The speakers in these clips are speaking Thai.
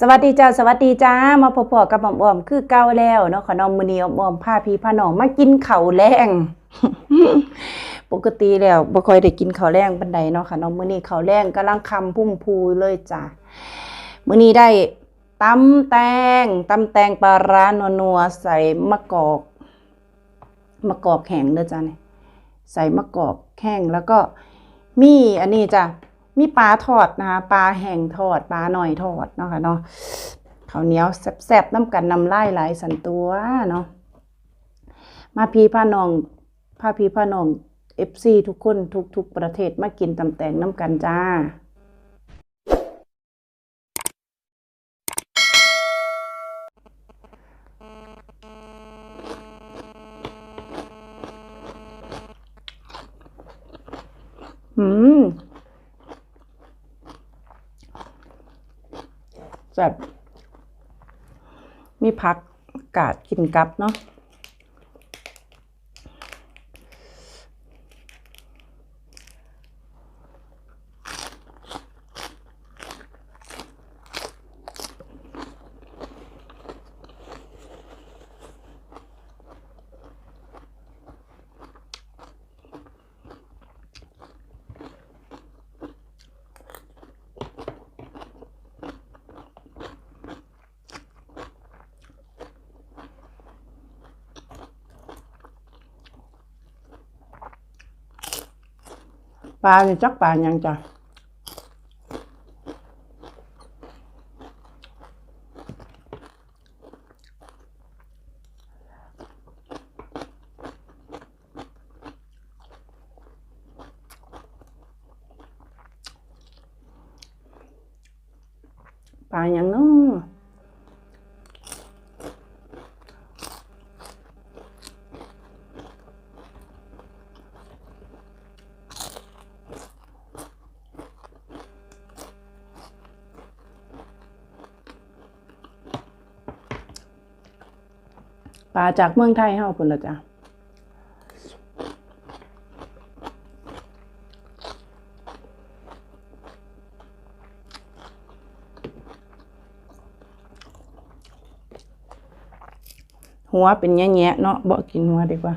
สวัสดีจ้าสวัสดีจ้ามาพบๆกับหม่อมออมคือเก่าแล้วเนาะขนมมื้อนี้ออมๆพาพี่พานองมากินเข้าแรงปกติแล้วบ่ค่อยได้กินข้าวแรงปานใดเนาะค่ะน้องมื้อนี้ข้าวแรงกำลังคำพุ่มพูเลยจ้ามื้อนี้ได้ตำแตงตำแตงปลาร้านัวๆใส่มะกอกมะกอกแห้งเด้อจ้านี่ใส่มะกอกแห้งแล้วก็มีอันนี้จ้ะ มีปลาทอดนะคะปลาแห้งทอดปลาหน่อยทอดเนาะค่ะเนาะข้าวเหนียวแซ่บๆน้ำกันน้ำลายไหลสันตัวเนาะมาพี่พาน้องพาพี่พาน้องเอฟซีทุกคนทุกทุกประเทศมากินตำแตงน้ำกันจ้าอืม แบบมีพักกาดกินกับเนาะ ปลาเนี่ยจักปลาหยังจ้ะ ปลาจากเมืองไทยเฮาพุ่นละจ้ะหัวเป็นแง่ๆเนาะบ่กินหัวดีกว่า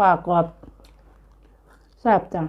ปากกรอบแซ่บจัง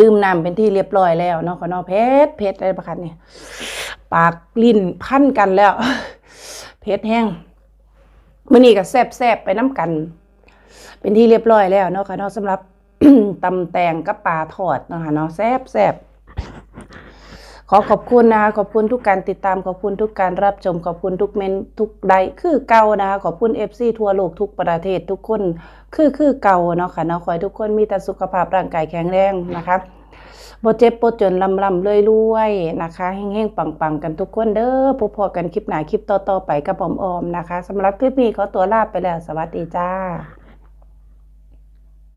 ดื่มน้ำเป็นที่เรียบร้อยแล้วเนาะก็เนาะเพชรเพชรอะไรประคันเนี่ยปากลิ้นพันกันแล้ว เพชรแห้งมื่อนี้ก็แซ่บๆไปน้ำกัน เป็นที่เรียบร้อยแล้วเนาะค่ะเนาะสำหรับตำแตงกับปลาทอดเนาะค่ะเนาะแซบแซบ ขอขอบคุณนะคะขอบคุณทุกการติดตามขอบคุณทุกการรับชมขอบคุณทุกเมนทุกใดคือเก่านะคะขอบคุณ FC ทั่วโลกทุกประเทศทุกคนคือคือเก่าเนาะค่ะเนาะขอให้ทุกคนมีแต่สุขภาพร่างกายแข็งแรงนะคะบ่เจ็บบ่จนลำลำรวยนะคะเฮงๆปังๆ กันทุกคนเด้อพบพอกันคลิปหน้าคลิปต่อๆไปกับออมนะคะสำหรับคลิปนี้ขอตัวลาไปแล้วสวัสดีจ้า